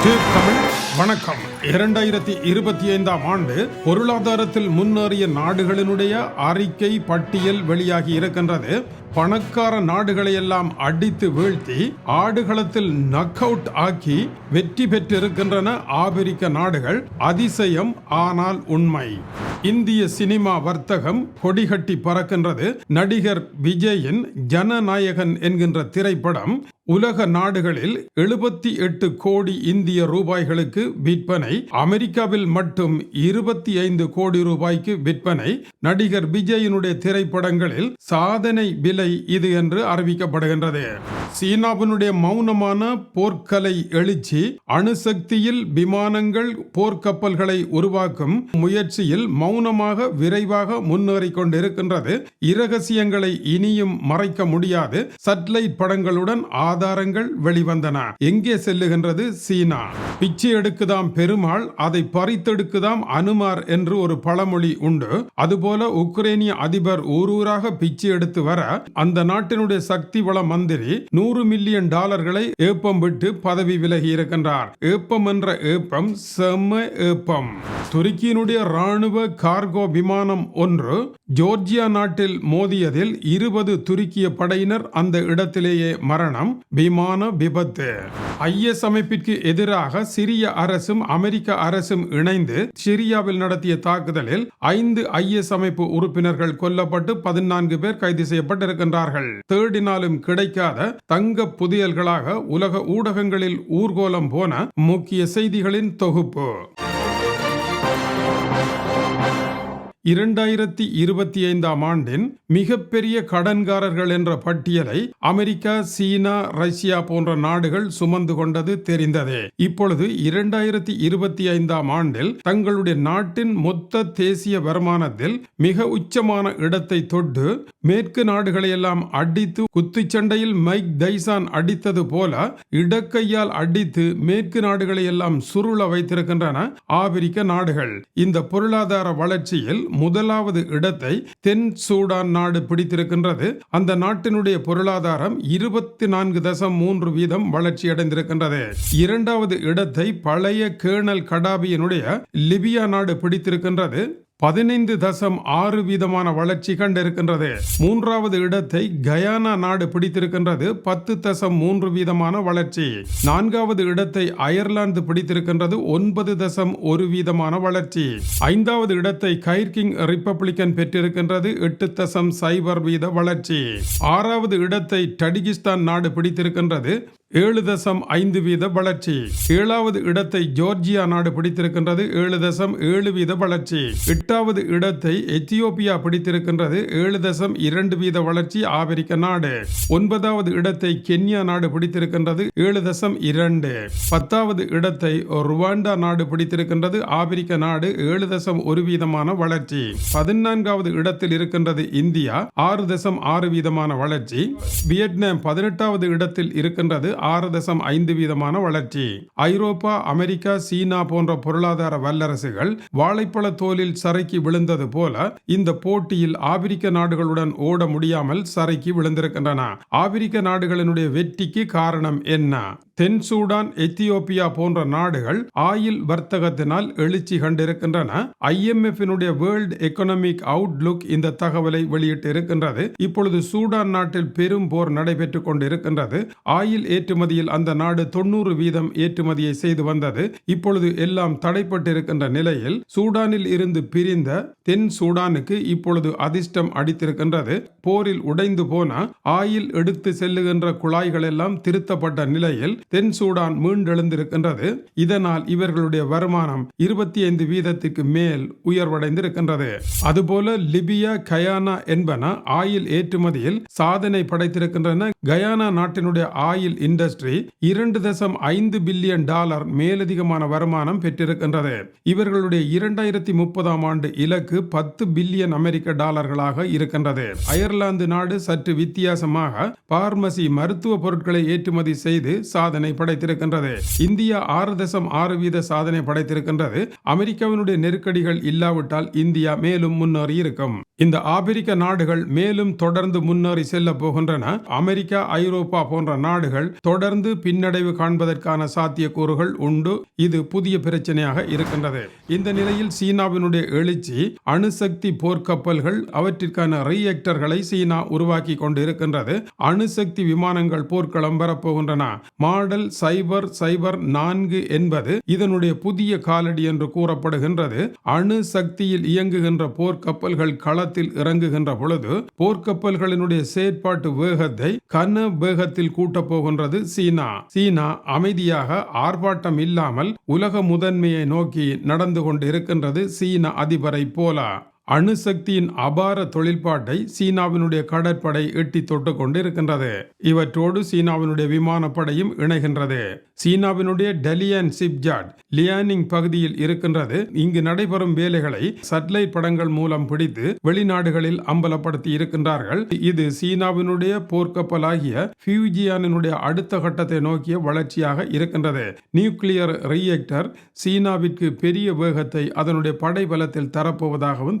தமிழ் வணக்கம். இரண்டாயிரத்தி இருபத்தி ஐந்தாம் ஆண்டு பொருளாதாரத்தில் முன்னேறிய நாடுகளினுடைய அறிக்கை பட்டியல் வெளியாகி இருக்கின்றது. பணக்கார நாடுகளை எல்லாம் அடித்து வீழ்த்தி ஆடுகளத்தில் நக் அவுட் ஆக்கி வெற்றி பெற்றிருக்கின்றன ஆபிரிக்க நாடுகள். அதிசயம் ஆனால் உண்மை. இந்திய சினிமா வர்த்தகம் கொடிகட்டி பறக்கின்றது. நடிகர் விஜயின் ஜனநாயகன் என்கின்ற திரைப்படம் உலக நாடுகளில் எழுபத்தி எட்டு கோடி இந்திய ரூபாய்களுக்கு விற்பனை அமெரிக்காவில் மட்டும் இருபத்தி ஐந்து கோடி ரூபாய்க்கு விற்பனை நடிகர் விஜயனுடைய திரைப்படங்களில் சாதனை விலை இது என்று அறிவிக்கப்படுகின்றது. சீனாவினுடைய மௌனமான போர்க்கலை எழுச்சி அணுசக்தியில் விமானங்கள் போர்க்கப்பல்களை உருவாக்கும் முயற்சியில் மௌனமாக விரைவாக முன்னேறிக் கொண்டிருக்கின்றது. இரகசியங்களை இனியும் மறைக்க முடியாது. சட்டலைட் படங்களுடன் ஆதாரங்கள் வெளிவந்தன. எங்கே செல்லுகின்றது? சீனா. பிச்சை எடுக்குதாம் பெருமாள் அதை பறித்தெடுக்குதாம் அனுமார் என்று ஒரு பழமொழி உண்டு. அதுபோல உக்ரைனிய அதிபர் ஊரூராக பிச்சை எடுத்து வர அந்த நாட்டினுடைய சக்தி வள மந்திரி நூறு மில்லியன் டாலர்களை ஏப்பம் விட்டு பதவி விலகி இருக்கின்றார். ஏப்பம் என்ற ஏப்பம் செம்ம ஏப்பம். துருக்கியினுடைய ராணுவ கார்கோ விமானம் ஒன்று ஜோர்ஜியா நாட்டில் மோதியதில் இருபது துருக்கிய படையினர் அந்த இடத்திலேயே மரணம். விமான விபத்து. ஐஎஸ் அமைப்பிற்கு எதிராக சிரிய அரசும் அமெரிக்க அரசும் இணைந்து சிரியாவில் நடத்திய தாக்குதலில் ஐந்து ஐஎஸ் அமைப்பு உறுப்பினர்கள் கொல்லப்பட்டு பதினான்கு பேர் கைது செய்யப்பட்டிருக்கின்றார்கள். தேடினாலும் கிடைக்காத தங்க புதியல்களாக உலக ஊடகங்களில் ஊர்கோலம் போன முக்கிய செய்திகளின் தொகுப்பு. இரண்டாயிரத்தி இருபத்தி ஐந்தாம் ஆண்டின் மிகப்பெரிய கடன்காரர்கள் என்ற பட்டியலை அமெரிக்கா சீனா ரஷ்யா போன்ற நாடுகள் சுமந்து கொண்டது தெரிந்ததே. இப்பொழுது இரண்டாயிரத்தி இருபத்தி ஐந்தாம் ஆண்டில் தங்களுடைய நாட்டின் மொத்த தேசிய வருமானத்தில் மிக உச்சமான இடத்தை தொட்டு மேற்கு நாடுகளை எல்லாம் அடித்து குத்துச்சண்டையில் மைக் தைசான் அடித்தது போல இடக்கையால் அடித்து மேற்கு நாடுகளை எல்லாம் சுருள வைத்திருக்கின்றன ஆபிரிக்க நாடுகள். இந்த பொருளாதார வளர்ச்சியில் முதலாவது இடத்தை தென் சூடான் நாடு பிடித்திருக்கின்றது. அந்த நாட்டினுடைய பொருளாதாரம் இருபத்தி நான்கு தசம் மூன்று வீதம் வளர்ச்சி அடைந்திருக்கின்றது. இரண்டாவது இடத்தை பழைய கேர்னல் கடாபியினுடைய லிபியா நாடு பிடித்திருக்கின்றது. பதினைந்து தசம் ஆறு வீதமான வளர்ச்சி கண்டிருக்கின்றது. மூன்றாவது இடத்தை கயானா நாடு பிடித்திருக்கின்றது. பத்து தசம் மூன்று வீதமான வளர்ச்சி. நான்காவது இடத்தை அயர்லாந்து பிடித்திருக்கின்றது. ஒன்பது தசம் ஒரு வீதமான வளர்ச்சி. ஐந்தாவது இடத்தை கைர்கிங் ரிப்பப்ளிக்கன் பெற்றிருக்கின்றது. எட்டு தசம் சைபர் வீத வளர்ச்சி. ஆறாவது இடத்தை டடிகிஸ்தான் நாடு பிடித்திருக்கின்றது. ஏழு தசம் ஐந்து வீத வளர்ச்சி. ஏழாவது இடத்தை ஜோர்ஜியா நாடு பிடித்திருக்கின்றது ஏழு தசம் ஏழு வீத வளர்ச்சி. எட்டாவது இடத்தை எத்தியோப்பியா பிடித்திருக்கின்றது ஏழு தசம் இரண்டு வீத வளர்ச்சி ஆப்பிரிக்க நாடு. ஒன்பதாவது இடத்தை கென்யா நாடு பிடித்திருக்கின்றது ஏழு தசம் இரண்டு. பத்தாவது இடத்தை ருவாண்டா நாடு பிடித்திருக்கின்றது ஆப்பிரிக்க நாடு ஏழு தசம் ஒரு வீதமான வளர்ச்சி. பதினான்காவது இடத்தில் இருக்கின்றது இந்தியா ஆறு தசம் ஆறு வீதமான வளர்ச்சி. வியட்நாம் பதினெட்டாவது இடத்தில் இருக்கின்றது ஆறு தசம் ஐந்து வீதமான வளர்ச்சி. ஐரோப்பா அமெரிக்கா சீனா போன்ற பொருளாதார வல்லரசுகள் வாழைப்பழ தோலில் சரைக்கு விழுந்தது போல இந்த போட்டியில் ஆப்பிரிக்க நாடுகளுடன் ஓட முடியாமல் சரைக்கு விழுந்திருக்கின்றன. ஆப்பிரிக்க நாடுகளினுடைய வெற்றிக்கு காரணம் என்ன? தென் சூடான் எத்தியோப்பியா போன்ற நாடுகள் ஆயில் வர்த்தகத்தினால் எழுச்சி கண்டிருக்கின்றன. ஐஎம்எஃபினுடைய வேர்ல்ட் எக்கனாமிக் அவுட்லுக் இந்த தகவலை வெளியிட்டு இருக்கின்றது. இப்பொழுது சூடான் நாட்டில் பெரும் போர் நடைபெற்றுக் கொண்டிருக்கின்றது. ஆயில் ஏற்றுமதியில் அந்த நாடு தொண்ணூறு வீதம் ஏற்றுமதியை செய்து வந்தது. இப்பொழுது எல்லாம் தடைப்பட்டிருக்கின்ற நிலையில் சூடானில் இருந்து பிரிந்த தென் சூடானுக்கு இப்பொழுது அதிர்ஷ்டம் அடித்திருக்கின்றது. போரில் உடைந்து போன ஆயில் எடுத்து செல்லுகின்ற குழாய்கள் எல்லாம் திருத்தப்பட்ட நிலையில் தென் சூடான் மீண்டெழுந்திருக்கின்றது. இதனால் இவர்களுடைய வருமானம் இருபத்தி ஐந்து வீதத்திற்கு மேல் உயர்வடைந்திருக்கின்றது. அதுபோல லிபியா கயானா என்பன ஆயில் ஏற்றுமதியில் சாதனை படைத்திருக்கின்றன. கயானா நாட்டினுடைய ஆயில் இண்டஸ்ட்ரி இரண்டு தசம் ஐந்து பில்லியன் டாலர் மேலதிகமான வருமானம் பெற்றிருக்கின்றது. இவர்களுடைய இரண்டாயிரத்தி முப்பதாம் ஆண்டு இலக்கு பத்து பில்லியன் அமெரிக்க டாலர்களாக இருக்கின்றது. அயர்லாந்து நாடு சற்று வித்தியாசமாக பார்மசி மருத்துவ பொருட்களை ஏற்றுமதி செய்து சாதனை படைத்திருக்கின்றது. இந்தியா ஆறு தசம் ஆறு வீத சாதனை படைத்திருக்கின்றது. அமெரிக்காவினுடைய நெருக்கடிகள் இல்லாவிட்டால் இந்தியா மேலும் முன்னேறி இருக்கும் இந்த ஆப்பிரிக்க நாடுகள் மேலும் தொடர்ந்து முன்னேறி செல்ல போகின்றன. அமெரிக்கா ஐரோப்பா போன்ற நாடுகள் தொடர்ந்து பின்னடைவு காண்பதற்கான சாத்தியக்கூறுகள் உண்டு. இது புதிய பிரச்சனையாக இருக்கின்றது. இந்த நிலையில் சீனாவினுடைய எழுச்சி அணுசக்தி போர்க்கப்பல்கள் அவற்றிற்கான ரியாக்டர்களை சீனா உருவாக்கி கொண்டிருக்கின்றது. அணுசக்தி விமானங்கள் போர்க்களம் வரப்போகின்றன. மாடல் சைபர் சைபர் நான்கு என்பது இதனுடைய புதிய காலடி என்று கூறப்படுகின்றது. அணு சக்தியில் இயங்குகின்ற போர்க்கப்பல்கள் கள களத்தில் இறங்குகின்ற பொழுது போர்க்கப்பல்களினுடைய செயற்பாட்டு வேகத்தை கன வேகத்தில் கூட்டப் போகின்றது சீனா. சீனா அமைதியாக ஆர்ப்பாட்டம் இல்லாமல் உலக முதன்மையை நோக்கி நடந்து கொண்டு இருக்கின்றது சீன அதிபரை போல. அணுசக்தியின் அபார தொழில்பாட்டை சீனாவினுடைய கடற்படை எட்டி தொட்டு கொண்டிருக்கின்றது. இவற்றோடு சீனாவினுடைய விமானப்படையும் இணைகின்றது. சீனாவினுடைய டெலியன் சிப்ஜாட் லியானிங் பகுதியில் இருக்கின்றது. இங்கு நடைபெறும் வேலைகளை சட்டலைட் படங்கள் மூலம் பிடித்து வெளிநாடுகளில் அம்பலப்படுத்தி இருக்கின்றார்கள். இது சீனாவினுடைய போர்க்கப்பலாகிய பியூஜியானினுடைய அடுத்த கட்டத்தை நோக்கிய வளர்ச்சியாக இருக்கின்றது. நியூக்ளியர் ரியேக்டர் சீனாவிற்கு பெரிய வேகத்தை அதனுடைய படைபலத்தில் தரப்போவதாகவும்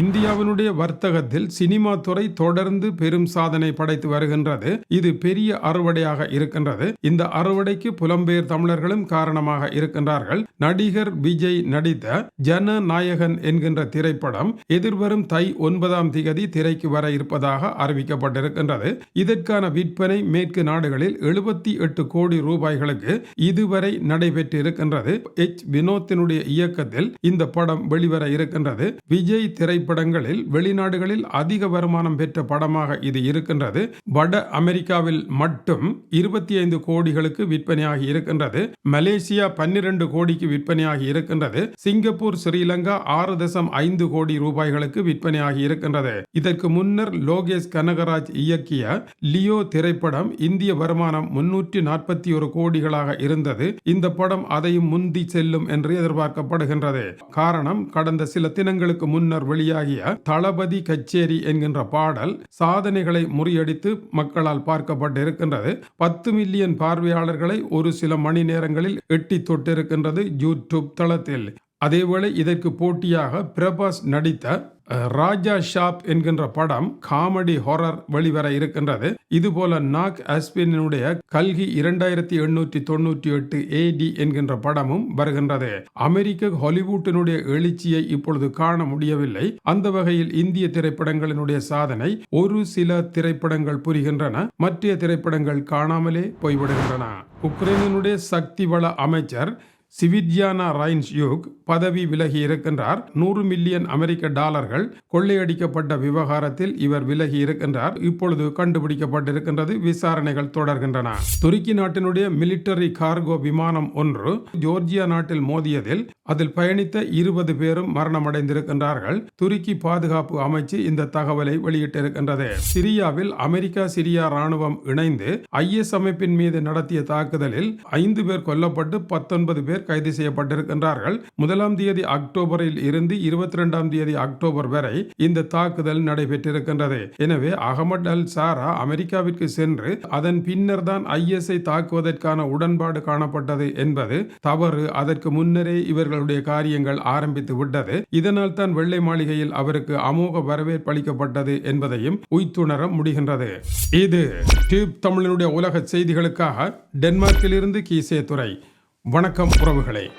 இந்தியாவினுடைய வர்த்தகத்தில் சினிமா துறை தொடர்ந்து பெரும் சாதனை படைத்து வருகின்றது. இது பெரிய அறுவடையாக இருக்கின்றது. இந்த அறுவடைக்கு புலம்பெயர் தமிழர்களும் காரணமாக இருக்கின்றார்கள். நடிகர் விஜய் நடித்த ஜனநாயகன் என்கின்ற திரைப்படம் எதிர்வரும் தை ஒன்பதாம் திகதி திரைக்கு வர இருப்பதாக அறிவிக்கப்பட்டிருக்கின்றது. இதற்கான விற்பனை மேற்கு நாடுகளில் எழுபத்தி எட்டு கோடி ரூபாய்களுக்கு இதுவரை நடைபெற்று இருக்கின்றது எச் வினோத்தினுடைய இயக்கத்தில் இந்த படம் வெளிவர இருக்கின்றது. விஜய் திரைப்படங்களில் வெளிநாடுகளில் அதிக வருமானம் பெற்ற படமாக இது இருக்கின்றது. வட அமெரிக்காவில் மட்டும் இருபத்தி ஐந்து கோடிகளுக்கு விற்பனையாகி இருக்கின்றது. மலேசியா பன்னிரண்டு கோடிக்கு விற்பனையாகி இருக்கின்றது. சிங்கப்பூர் ஸ்ரீலங்கா ஆறு தசம் ஐந்து கோடி ரூபாய்களுக்கு விற்பனையாகி இருக்கின்றது. இதற்கு முன்னர் லோகேஷ் கனகராஜ் இயக்கிய லியோ திரைப்படம் இந்திய வருமானம் முன்னூற்றி நாற்பத்தி ஒரு கோடிகளாக இருந்தது. இந்த படம் அதையும் முந்தி செல்லும் என்று எதிர்பார்க்கப்படுகின்றது. காரணம் கடந்த சில தினங்களுக்கு முன்னர் வெளியாகிய தளபதி கச்சேரி என்கின்ற பாடல் சாதனைகளை முறியடித்து மக்களால் பார்க்கப்பட்டிருக்கின்றது. பத்து மில்லியன் பார்வையாளர்களை ஒரு சில மணி நேரங்களில் எட்டி தொட்டிருக்கின்றது யூடியூப் தளத்தில். அதேவேளை இதற்கு போட்டியாக பிரபாஸ் நடித்த ராஜா ஷாப் என்கின்ற படம் காமெடி ஹொரர் வெளிவர இருக்கின்றது. இதுபோல நாக் அஸ்பினுடைய கல்கி இரண்டாயிரத்தி எண்ணூற்றி தொண்ணூற்றி எட்டு ஏடி என்கின்ற படமும் வருகின்றது. அமெரிக்க ஹாலிவுட்டினுடைய எழுச்சியை இப்பொழுது காண முடியவில்லை. அந்த வகையில் இந்திய திரைப்படங்களினுடைய சாதனை ஒரு சில திரைப்படங்கள் புரிகின்றன மற்ற திரைப்படங்கள் காணாமலே போய்விடுகின்றன. உக்ரைனினுடைய சக்தி வள அமைச்சர் சிவித்யானா ரைன்ஸ் யூக் பதவி விலகி இருக்கின்றார். நூறு மில்லியன் அமெரிக்க டாலர்கள் கொள்ளையடிக்கப்பட்ட விவகாரத்தில் இவர் விலகி இருக்கின்றார். இப்பொழுது கண்டுபிடிக்கப்பட்டிருக்கின்றது. விசாரணைகள் தொடர்கின்றன. துருக்கி நாட்டினுடைய மிலிட்டரி கார்கோ விமானம் ஒன்று ஜோர்ஜியா நாட்டில் மோதியதில் அதில் பயணித்த இருபது பேரும் மரணமடைந்திருக்கின்றார்கள். துருக்கி பாதுகாப்பு அமைச்சு இந்த தகவலை வெளியிட்டிருக்கின்றது. சிரியாவில் அமெரிக்கா சிரியா ராணுவம் இணைந்து ஐஎஸ் அமைப்பின் மீது நடத்திய தாக்குதலில் ஐந்து பேர் கொல்லப்பட்டு பத்தொன்பது பேர் கைது செய்யப்பட்டிருக்கின்றார்கள். முதலாம் தேதி அக்டோபரில் இருந்து இருபத்தி ரெண்டாம் தேதி அக்டோபர் வரை இந்த தாக்குதல் நடைபெற்றிருக்கின்றது. எனவே அகமது அல் சாரா அமெரிக்காவிற்கு சென்று அதன் பின்னர் தான் ஐஎஸ்ஐ தாக்குவதற்கான உடன்பாடு காணப்பட்டது என்பது தவறு. அதற்கு முன்னரே இவர்களுடைய காரியங்கள் ஆரம்பித்து விட்டது. இதனால் தான் வெள்ளை மாளிகையில் அவருக்கு அமோக வரவேற்பு அளிக்கப்பட்டது என்பதையும் உய்த்துணர முடிகின்றது. இது டியூப் தமிழனுடைய உலக செய்திகளுக்காக டென்மார்க்கிலிருந்து கீசே துறை வணக்கம் உறவுகளே.